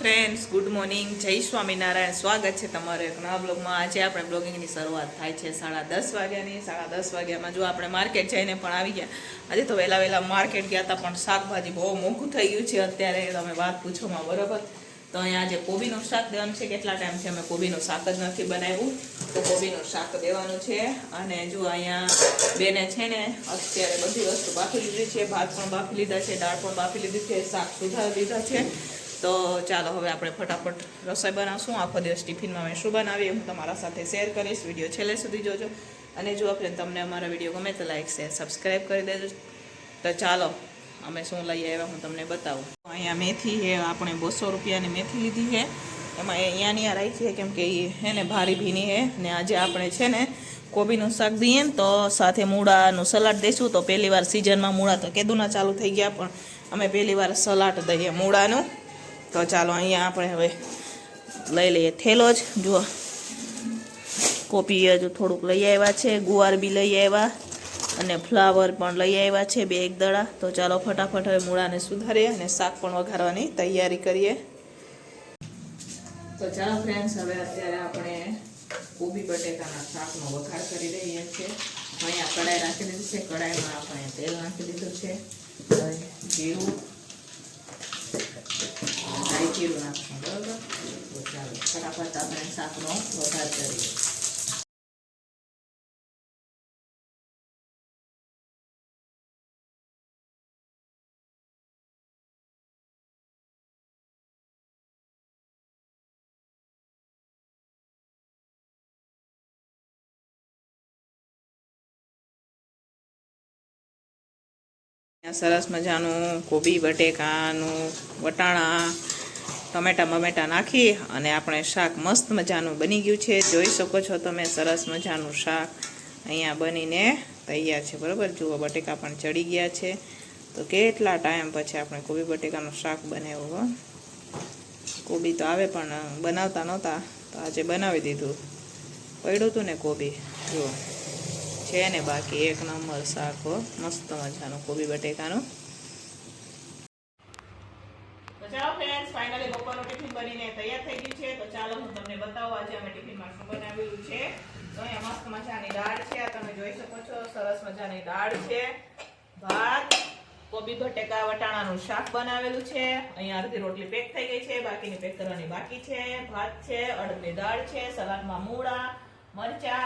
Friends good morning જય સ્વામિનારાયણ. સ્વાગત છે તમારે એક નવા બ્લોગમાં. આજે આપણે બ્લોગિંગની શરૂઆત થાય છે સાડા દસ વાગ્યાની. સાડા દસ વાગ્યામાં જો આપણે માર્કેટ જઈને પણ આવી ગયા. આજે તો વહેલા વહેલા માર્કેટ ગયા હતા, પણ શાકભાજી બહુ મોંઘું થઈ ગયું છે. અત્યારે તમે વાત પૂછોમાં બરોબર? તો અહીંયા આજે કોબીનું શાક દેવાનું છે. કેટલા ટાઈમ છે અમે કોબીનું શાક જ નથી બનાવ્યું? તો કોબીનું શાક દેવાનું છે. અને જો અહીંયા બેને છે ને, અત્યારે બધી વસ્તુ બાફી લીધી છે. ભાત પણ બાફી લીધા છે, દાળ પણ બાફી લીધી છે, શાક સુધારી લીધા છે. તો ચાલો હવે આપણે ફટાફટ રસોઈ બનાવશું. આખો દિવસ ટિફિનમાં અમે શું બનાવીએ હું તમારા સાથે શેર કરીશ. વીડિયો છેલ્લે સુધી જોજો. અને જો આપણે તમને અમારા વીડિયો ગમે તો લાઈક, શેર સબસ્ક્રાઈબ કરી દેજો. તો ચાલો, અમે શું લઈ આવ્યા હું તમને બતાવું. અહીંયા મેથી છે, આપણે બસો રૂપિયાની મેથી લીધી છે. એમાં અહીંયાની આ રાખી છે, કેમ એ હે ને ભારી ભીની છે. ને આજે આપણે છે ને કોબીનું શાક દઈએ ને તો સાથે મૂળાનું સલાડ દઈશું તો પહેલી વાર સિઝનમાં મૂળા તો કેદુના ચાલુ થઈ ગયા, પણ અમે પહેલી વાર સલાડ દઈએ મૂળાનું. તો ચાલો અહીંયા આપણે હવે લઈ લઈએ થેલો જ. જુઓ. કોપી હજુ થોડુંક લઈ આવ્યા છે. ગુવાર બી લઈ આવ્યા અને ફ્લાવર પણ લઈ આવ્યા છે બે એક દડા. તો ચાલો ફટાફટ હવે મૂળાને સુધારીએ અને શાક પણ વઘારવાની તૈયારી કરીએ. તો ચાલો ફ્રેન્ડ્સ હવે અત્યારે આપણે કોબી બટેકાના શાકનો વઘાર કરી રહીએ છીએ. અહીંયા કડાઈ રાખી દીધી છે. કડાઈમાં આપણે તેલ નાખી દીધું છે. જીરું. જીરું નાખશું બરાબર? ચાલો ફટાફટ આપણે શાકનો વઘાર કરીએ. સરસ મજાનું કોબી બટેકાનું વટાણા ટમેટા બમેટા નાખી અને આપણે શાક મસ્ત મજાનું બની ગયું છે. જોઈ શકો છો તમે, સરસ મજાનું શાક અહીંયા બનીને તૈયાર છે. બરાબર? જુઓ, બટેકા પણ ચડી ગયા છે. તો કેટલા ટાઈમ પછી આપણે કોબી બટેકાનું શાક બનાવ્યું કોબી તો આવે પણ બનાવતા નહોતા, તો આજે બનાવી દીધું. પડ્યું હતું ને કોબી? જુઓ. છે ને બાકી એક નંબર શાક, હો. મસ્ત મજાનું કોબી બટેકાનું તો ચાલો ફ્રેન્ડ્સ ફાઇનલી બપોરનું ટિફિન બનીને તૈયાર થઈ ગયું છે તો ચાલો હું તમને બતાવું, આજે અમે ટિફિનમાં શું બનાવેલું છે. તો અહીંયા મસ્ત મજાની દાળ છે તમે જોઈ શકો છો, સરસ મજાની દાળ છે. ભાત, કોબી બટેકા, વટાણાનું શાક બનાવેલું છે. અહીંયા અડધી રોટલી પેક થઈ ગઈ છે, બાકીની પેક કરવાની બાકી છે. ભાત છે, અડદની દાળ છે, સલાડમાં મૂળા, મરચા,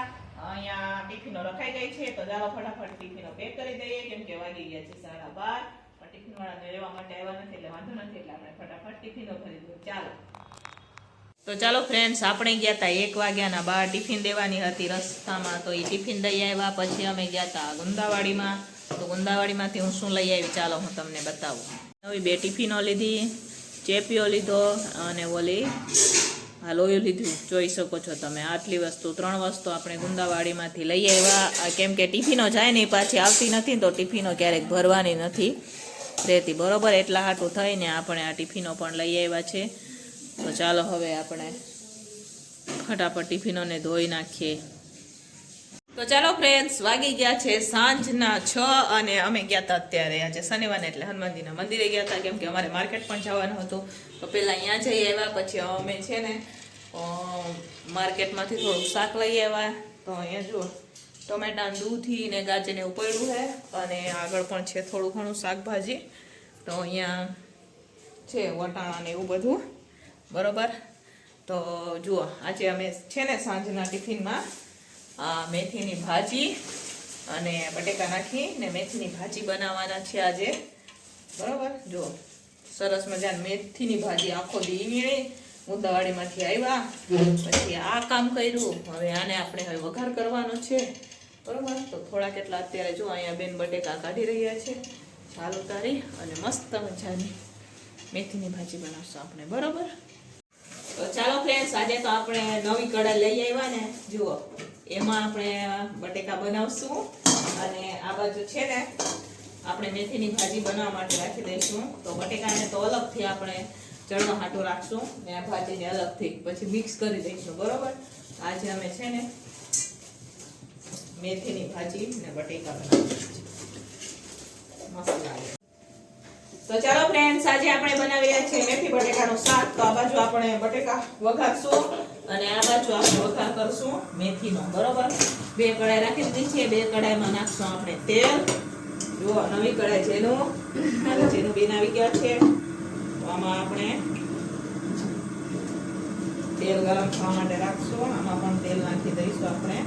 અહીંયા ટિફિનો રખાઈ ગઈ છે, તો ચાલો ફટાફટ ટિફિનો પેક કરી દઈએ. કેમ કે વાગી ગયા છે સાડા બાર ટિફિન વાળાને લેવા માટે આવ્યા નથી, એટલે વાંધો નથી, એટલે આપણે ફટાફટ ટિફિનો ભરી દઈએ. ચાલો. તો ચાલો ફ્રેન્ડ્સ આપણે ગયા હતા એક વાગ્યાના બહાર ટિફિન દેવાની હતી રસ્તામાં, તો એ ટિફિન દઈ આવ્યા, પછી અમે ગયા હતા ગુંદાવાડીમાં. તો ગુંદાવાડીમાંથી હું શું લઈ આવી ચાલો હું તમને બતાવું. નવી બે ટિફિનો લીધી, ચેપીઓ લીધો અને ઓલી આ લોયું લીધું. જોઈ શકો છો તમે, આટલી વસ્તુ, ત્રણ વસ્તુ આપણે ગુંદાવાડીમાંથી લઈ આવ્યા. કેમ કે ટિફિનો જાય નહીં, પાછી આવતી નથી, તો ટિફિનો ક્યારેક ભરવાની નથી રહેતી. બરોબર, એટલા હાટું થઈને આપણે આ ટિફિનો પણ લઈ આવ્યા છે. ચાલો હવે આપણે ફટાફટ ટિફિનોને ધોઈ નાખીએ. તો ચાલો ફ્રેન્ડ્સ વાગી ગયા છે સાંજના છ અને અમે ગયા હતા અત્યારે. આજે શનિવારને એટલે હનુમાનજીના મંદિરે ગયા હતા કેમ કે અમારે માર્કેટ પણ જવાનું હતું. તો પહેલાં અહીંયા જઈ આવ્યા, પછી અમે છે ને માર્કેટમાંથી થોડુંક શાક લઈ આવ્યા. તો અહીંયા જુઓ, ટમેટા દૂધી ને ગાજરને ઉપાડ્યું છે. અને આગળ પણ છે થોડું ઘણું શાકભાજી. તો અહીંયા છે વટાણા ને એવું બધું. બરોબર? તો જુઓ, આજે અમે છે ને સાંજના ટિફિનમાં મેથીની ભાજી અને બટેકા નાખી ને મેથીની ભાજી બનાવવાના છે આજે. બરોબર? જુઓ, સરસ મજાની મેથીની ભાજી આખો દી વીણી આવ્યા. પછી આ કામ કર્યું, હવે આને આપણે હવે વઘાર કરવાનો છે. બરાબર? તો થોડા કેટલા અત્યારે જો અહીંયા બેન બટેકા કાઢી રહ્યા છે. ચાલુ તારી, અને મસ્ત મજાની મેથીની ભાજી બનાવશું આપણે. બરોબર? તો ચાલો ફ્રેન્ડ્સ આજે તો આપણે નવી કઢાઈ લઈ આવ્યા ને, જુઓ, એમાં આપણે બટેકા બનાવશું અને આ બાજુ છે ને, આપણે મેથીની ભાજી બનાવવા માટે રાખી દઈશું. તો બટેકાને તો અલગથી આપણે ચણો હાટો રાખશું ને આ ભાજીને અલગથી પછી મિક્સ કરી દઈશું, બરોબર? આજે અમે છે ને મેથીની ભાજી ને બટેકા બનાવીશું. મસ્ત લાગે. તો ચાલો ફ્રેન્ડ્સ આજે આપણે બનાવી રહ્યા છીએ મેથી બટેકાનું શાક. તો આ બાજુ આપણે બટેકા વઘારશું અને આ બાજુ આપણે વઘાર કરશું મેથીનો. બરોબર? બે કડાઈ રાખી દીધી છે. બે કડાઈમાં નાખશું આપણે તેલ. જુઓ, નવી કડાઈ જેનું જેનું બેન આવી ગયા છે. તો આમાં આપણે તેલ ગરમ થવા માટે રાખશું. આમાં પણ તેલ નાખી દઈશું આપણે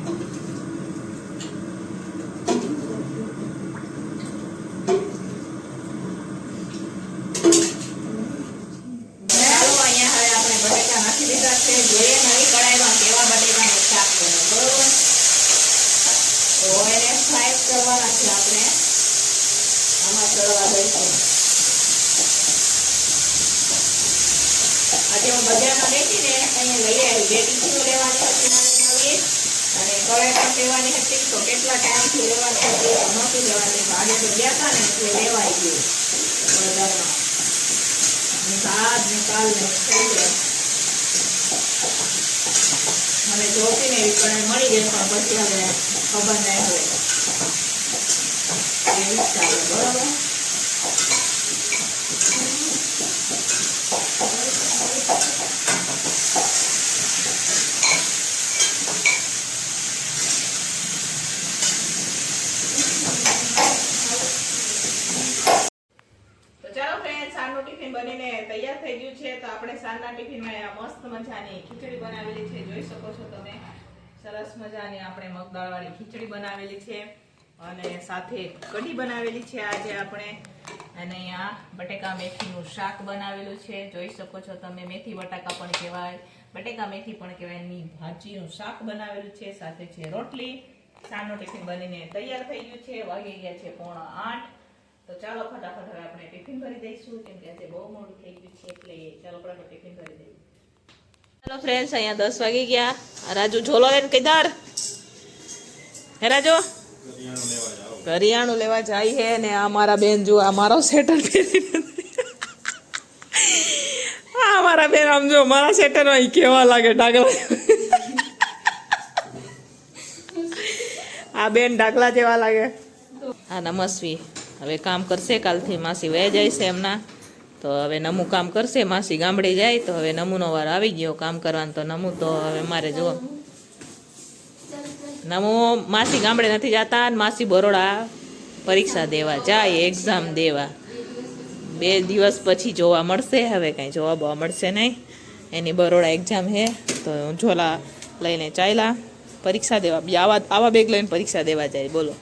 ચાલો અહીંયા હવે આપણે બટેકા નાખી દીધા છે જોઈએ નવી કડાઈમાં કેવા બટેકાનું શાક બને બરોબર તો એને ફ્રાય કરવાના છે આપણે આમાં તળવા દઈશું આજે બજારમાં ગઈ ને અહીંયા લઈ આવી બે ટીકીઓ લેવાની હતી નવી અને પણ લેવાની હતી, તો કેટલા ટાઈમથી લેવાની હતી નહોતી લેવાની. આજે તો ગયા હતા ને, એટલે લેવાઈ ગયું. બજારમાં. આજ મને જોતી ને એવી કડાઈ મળી ગઈ, પણ પછી ખબર નહીં હવે તો ચાલો ફ્રેન્ડ સાંજનું ટિફિન બનીને તૈયાર થઈ ગયું છે તો આપણે સાંજના ટિફિનમાં મસ્ત મજાની ખીચડી બનાવેલી છે, જોઈ શકો છો તમે. સરસ મજાની આપણે મગદાળવાળી ખીચડી બનાવેલી છે અને સાથે કઢી બનાવેલી છે આજે આપણે. અને અહીંયા બટેકા મેથીનું શાક બનાવેલું છે, જોઈ શકો છો તમે. મેથી બટાકા પણ કહેવાય. બટેકા મેથી પણ કહેવાય. એની ભાજીનું શાક બનાવેલું છે, સાથે છે રોટલી. સાંજનો ટિફિન બનીને તૈયાર થઈ ગયું છે. વાગી ગયા છે પોણા આઠ. તો ચાલો ફટાફટ હવે આપણે ટિફિન ભરી દઈશું, કેમ કે આજે બહુ મોડું થઈ ગયું છે એટલે ચાલો ફટાફટ ટિફિન ભરી દઈએ. ચાલો ફ્રેન્ડ્સ અહીંયા દસ વાગી ગયા. રાજુ ઝોલો લઈને કીધાર હે રાજુ? કરિયાણું લેવા જાય હે ને આ મારા બેન જો આ મારો સેટર આ મારા બેન, આમ જો મારા સેટરમાં કેવા લાગે ડાગલા આ બેન ડાગલા જેવા લાગે. હા, નમસ્વી. હવે કામ કરશે કાલથી માસી વહે જાય છે એમના. તો હવે નમું કામ કરશે, માસી ગામડે જાય, તો હવે નમૂનો વાર આવી ગયો કામ કરવાનો. તો નમુ તો હવે મારે જો નમો માસી ગામડે નથી જતા અને માસી બરોડા પરીક્ષા દેવા જાય એક્ઝામ દેવા. બે દિવસ પછી જોવા મળશે, હવે કાંઈ જોવા બોવા મળશે નહીં. એની બરોડા એક્ઝામ હે, તો હું ઝોલા લઈને ચાલ્યા. પરીક્ષા દેવા આવા આવા બેગ લઈને પરીક્ષા દેવા જાય, બોલો.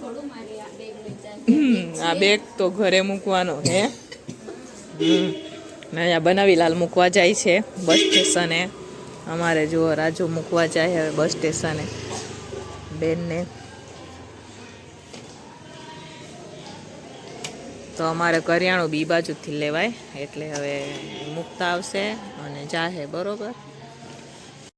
થોડું આ બેગ તો ઘરે મૂકવાનો હે. અહીંયા બનાવીલાલ મૂકવા જાય છે, બસ સ્ટેશને અમારે જુઓ રાજુ મૂકવા જાય હવે બસ સ્ટેશને બેનને. તો અમારે કરિયાણું બી બાજુથી લેવાય, એટલે હવે મૂકતા આવશે અને જાહે, બરોબર?